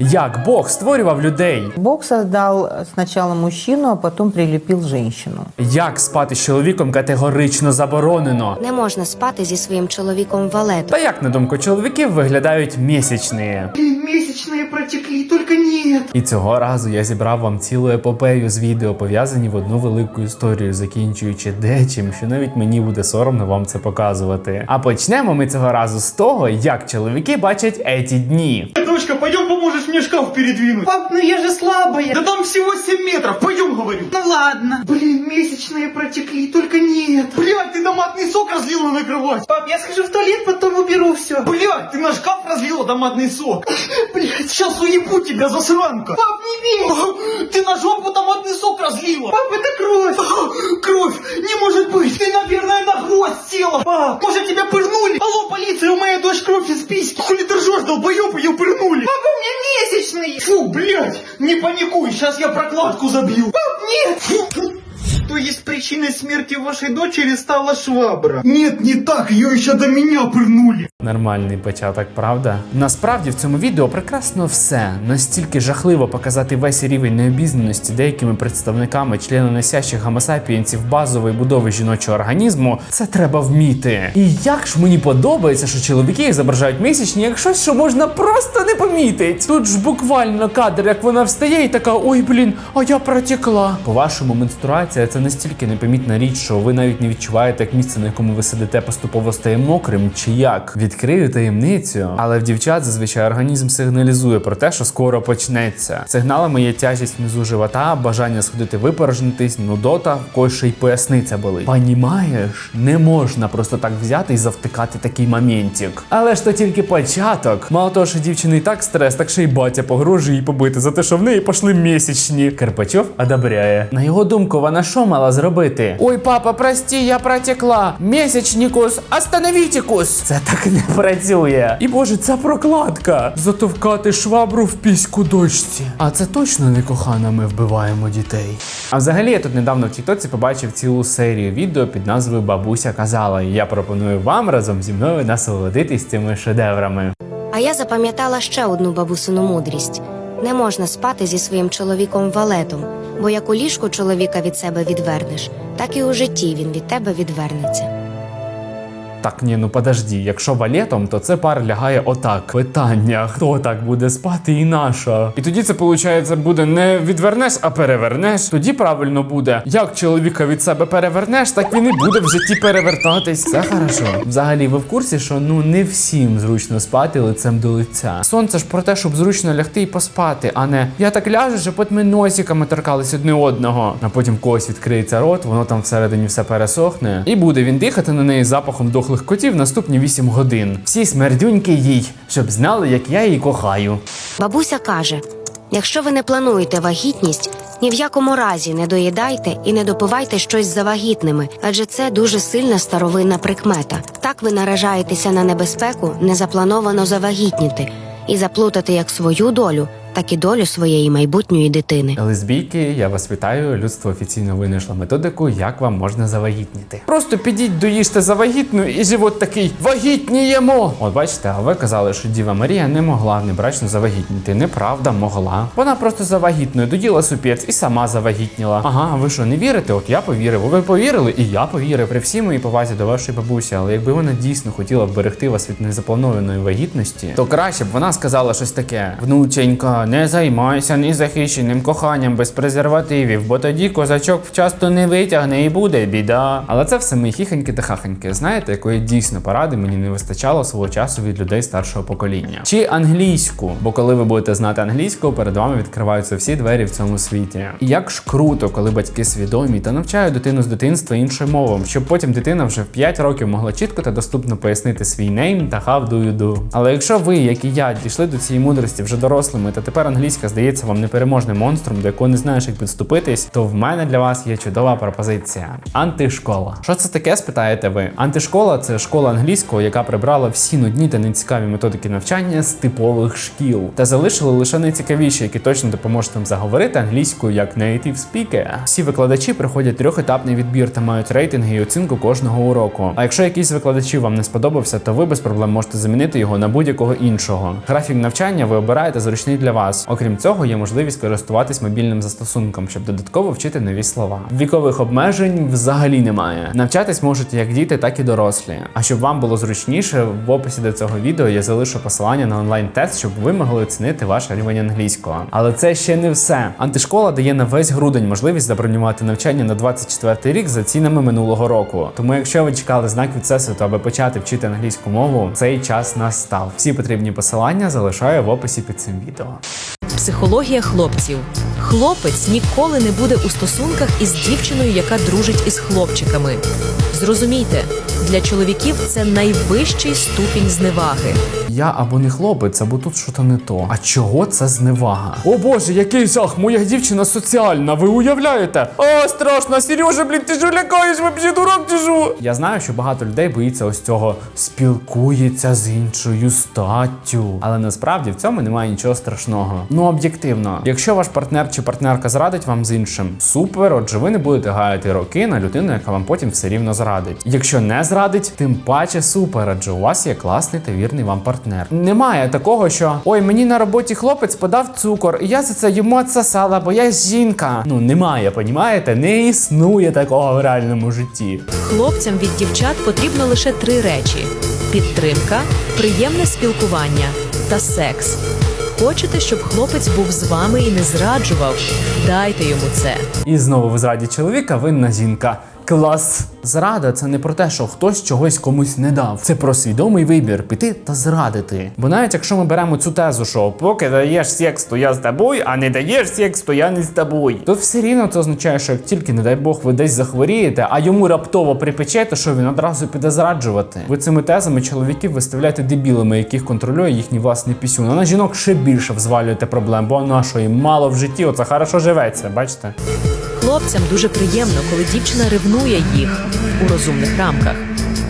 Як Бог створював людей? Бог создал сначала мужчину, а потом прилепил женщину. Як спати з чоловіком категорично заборонено? Не можна спати зі своїм чоловіком валетом. Та як на думку чоловіків виглядають місячні? Месячные протекли, только нет. І цього разу я зібрав вам цілу епопею з відео, пов'язані в одну велику історію, закінчуючи дечим, що навіть мені буде соромно вам це показувати. А почнемо ми цього разу з того, як чоловіки бачать еті дні. Дочка, пойдем поможешь мне шкаф передвинуть. Пап, ну я же слабая. Да там всего 7 метров, пойдем, говорю. Ну ладно. Блин, месячные протекли, только нет. Блядь, ты томатный сок разлила на кровать. Пап, я схожу в туалет, потом уберу все. Блядь, ты на шкаф разлила томатный сок. Блядь, сейчас уебу тебя, засранка. Пап, не бей. Ты на жопу томатный сок разлила. Пап, это кровь. Кровь, не может быть. Ты, наверное, на гвоздь села. Пап, может тебя пырнули? Алло, полиция, у моей дочь кровь из письки. Хули ты ржешь, долбоёб, ее пырнули. Папа, у меня месячный. Фу, блядь, не паникуй, сейчас я прокладку забью. Пап, нет. Фу. То есть причиной смерти вашей дочери стала швабра? Нет, не так, ее еще до меня пырнули. Нормальний початок, правда? Насправді в цьому відео прекрасно все. Настільки жахливо показати весь рівень необізнаності деякими представниками членоносящих гомосапієнців базової будови жіночого організму. Це треба вміти. І як ж мені подобається, що чоловіки зображають місячні як щось, що можна просто не помітить. Тут ж буквально кадр, як вона встає, і така: ой, блін, а я протекла. По-вашому, менструація це настільки непомітна річ, що ви навіть не відчуваєте, як місце, на якому ви сидите, поступово стає мокрим, чи як. Відкрию таємницю, але в дівчат зазвичай організм сигналізує про те, що скоро почнеться. Сигналами є тяжість внизу живота, бажання сходити випорожнитись, нудота, в когось ще й поясниця болить. Понімаєш, не можна просто так взяти і завтикати такий моментик. Але ж то тільки початок. Мало того, що дівчини і так стрес, так ще й батя погрожує їй побити за те, що в неї пішли місячні. Карпачов одобряє. На його думку, вона що мала зробити? Ой, папа, прости, я протекла. Місячникус, остановітікус. Це так не працює. І боже, ця прокладка. Затовкати швабру в піську дочці. А це точно не кохана, ми вбиваємо дітей. А взагалі я тут недавно в Тіктоці побачив цілу серію відео під назвою Бабуся казала. І я пропоную вам разом зі мною насолодитись цими шедеврами. А я запам'ятала ще одну бабусину мудрість: не можна спати зі своїм чоловіком валетом, бо як у ліжку чоловіка від себе відвернеш, так і у житті він від тебе відвернеться. Так, ні, ну подожди, якщо валетом, то це пар лягає отак. Питання: хто так буде спати і наша? І тоді це виходить, буде не відвернеш, а перевернеш. Тоді правильно буде. Як чоловіка від себе перевернеш, так він і буде в житті перевертатись. Це хорошо. Взагалі, ви в курсі, що ну не всім зручно спати лицем до лиця. Сонце ж про те, щоб зручно лягти і поспати, а не я так ляжу, щоб от ми носиками торкались одне одного. А потім когось відкриється рот, воно там всередині все пересохне, і буде він дихати на неї запахом дохлих котів наступні 8 годин. Всі смердюньки їй, щоб знали, як я її кохаю. Бабуся каже: якщо ви не плануєте вагітність, ні в якому разі не доїдайте і не допивайте щось за вагітними, адже це дуже сильна старовинна прикмета. Так ви наражаєтеся на небезпеку незаплановано завагітніти і заплутати як свою долю, так і долю своєї майбутньої дитини. Лесбійки, я вас вітаю. Людство офіційно винайшло методику, як вам можна завагітніти. Просто підіть, доїжте завагітну, і живот такий вагітніємо. От бачите, а ви казали, що Діва Марія не могла внебрачно завагітніти. Неправда, могла. Вона просто завагітною доїла супець і сама завагітніла. Ага, ви що не вірите? От я повірив. Ви повірили, і я повірив при всій моїй повазі до вашої бабусі. Але якби вона дійсно хотіла вберегти вас від незапланованої вагітності, то краще б вона сказала щось таке: внученька, не займайся незахищеним коханням без презервативів, бо тоді козачок вчасно не витягне і буде біда. Але це все мої хіхоньки та хахоньки. Знаєте, якої дійсно поради мені не вистачало свого часу від людей старшого покоління. Чи англійську, бо коли ви будете знати англійську, перед вами відкриваються всі двері в цьому світі. І як ж круто, коли батьки свідомі та навчають дитину з дитинства іншим мовам, щоб потім дитина вже в 5 років могла чітко та доступно пояснити свій нейм та how do you do. Але якщо ви, як і я, дійшли до цієї мудрості вже дорослими, та тепер англійська здається вам непереможним монстром, до якого не знаєш, як підступитись, то в мене для вас є чудова пропозиція: антишкола. Що це таке? Спитаєте ви? Антишкола це школа англійського, яка прибрала всі нудні та нецікаві методики навчання з типових шкіл та залишила лише найцікавіші, які точно допоможуть вам заговорити англійською як native speaker. Всі викладачі проходять трьохетапний відбір та мають рейтинги і оцінку кожного уроку. А якщо якийсь з викладачів вам не сподобався, то ви без проблем можете замінити його на будь-якого іншого. Графік навчання ви обираєте зручний для вас. Раз. Окрім цього, є можливість користуватись мобільним застосунком, щоб додатково вчити нові слова. Вікових обмежень взагалі немає. Навчатись можуть як діти, так і дорослі. А щоб вам було зручніше, в описі до цього відео я залишу посилання на онлайн-тест, щоб ви могли оцінити ваш рівень англійського. Але це ще не все. Антишкола дає на весь грудень можливість забронювати навчання на 24 рік за цінами минулого року. Тому, якщо ви чекали знак від всесвіту, аби почати вчити англійську мову, цей час настав. Всі потрібні посилання залишаю в описі під цим відео. Психологія хлопців. Хлопець ніколи не буде у стосунках із дівчиною, яка дружить із хлопчиками. Зрозумійте, для чоловіків це найвищий ступінь зневаги. Я або не хлопець, або тут щось не то. А чого це зневага? О боже, який жах! Моя дівчина соціальна, ви уявляєте? О, страшно, Сережа, блін, ти що лякаєш, вообще дурак чи? Я знаю, що багато людей боїться ось цього спілкується з іншою статтю. Але насправді в цьому немає нічого страшного. Ну об'єктивно, якщо ваш партнер чи партнерка зрадить вам з іншим, супер, отже, ви не будете гаяти роки на людину, яка вам потім все рівно зрадить. Якщо не зрадить, тим паче супер, адже у вас є класний та вірний вам партнер. Немає такого, що ой, мені на роботі хлопець подав цукор, і я за це йому отсосала, бо я жінка. Ну немає, понімаєте? Не існує такого в реальному житті. Хлопцям від дівчат потрібно лише три речі: підтримка, приємне спілкування та секс. Хочете, щоб хлопець був з вами і не зраджував? Дайте йому це. І знову в зраді чоловіка винна жінка. Клас! Зрада це не про те, що хтось чогось комусь не дав. Це про свідомий вибір піти та зрадити. Бо навіть якщо ми беремо цю тезу, що поки даєш секс, то я з тобою, а не даєш секс, то я не з тобою. То все рівно це означає, що як тільки, не дай Бог, ви десь захворієте, а йому раптово припече, то що він одразу піде зраджувати. Ви цими тезами чоловіків виставляєте дебілами, яких контролює їхній власний пісюн. А на жінок ще більше взвалюєте проблем, бо нашої мало в житті, оце хорошо живеться, бачите? Хлопцям дуже приємно, коли дівчина ревнує їх у розумних рамках.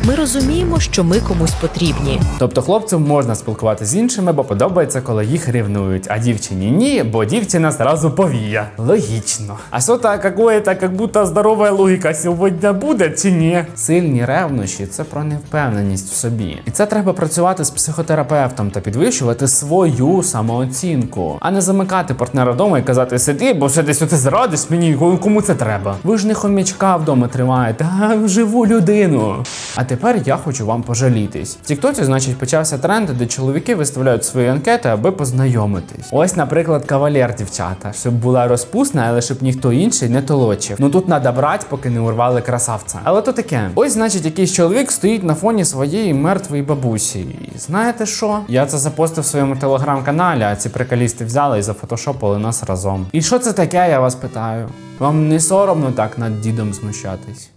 Ми розуміємо, що ми комусь потрібні. Тобто хлопцям можна спілкуватися з іншими, бо подобається, коли їх ревнують, а дівчині ні, бо дівчина зразу повія. Логічно. А що то какое-то, як будто здорова логіка сьогодні буде чи ні? Сильні ревнощі це про невпевненість в собі. І це треба працювати з психотерапевтом та підвищувати свою самооцінку, а не замикати партнера вдома і казати сиди, бо все десь ти зрадиш мені, кому це треба. Ви ж не хомячка вдома тримаєте, а живу людину. А тепер я хочу вам пожалітись. В Тіктоці, значить, почався тренд, де чоловіки виставляють свої анкети, аби познайомитись. Ось, наприклад, кавалер дівчата, щоб була розпусна, але щоб ніхто інший не толочив. Ну тут надо брати, поки не урвали красавця. Але то таке. Ось, значить, якийсь чоловік стоїть на фоні своєї мертвої бабусі. І знаєте що? Я це запостив в своєму телеграм-каналі, а ці приколісти взяли і зафотошопили нас разом. І що це таке, я вас питаю? Вам не соромно так над дідом знущатись?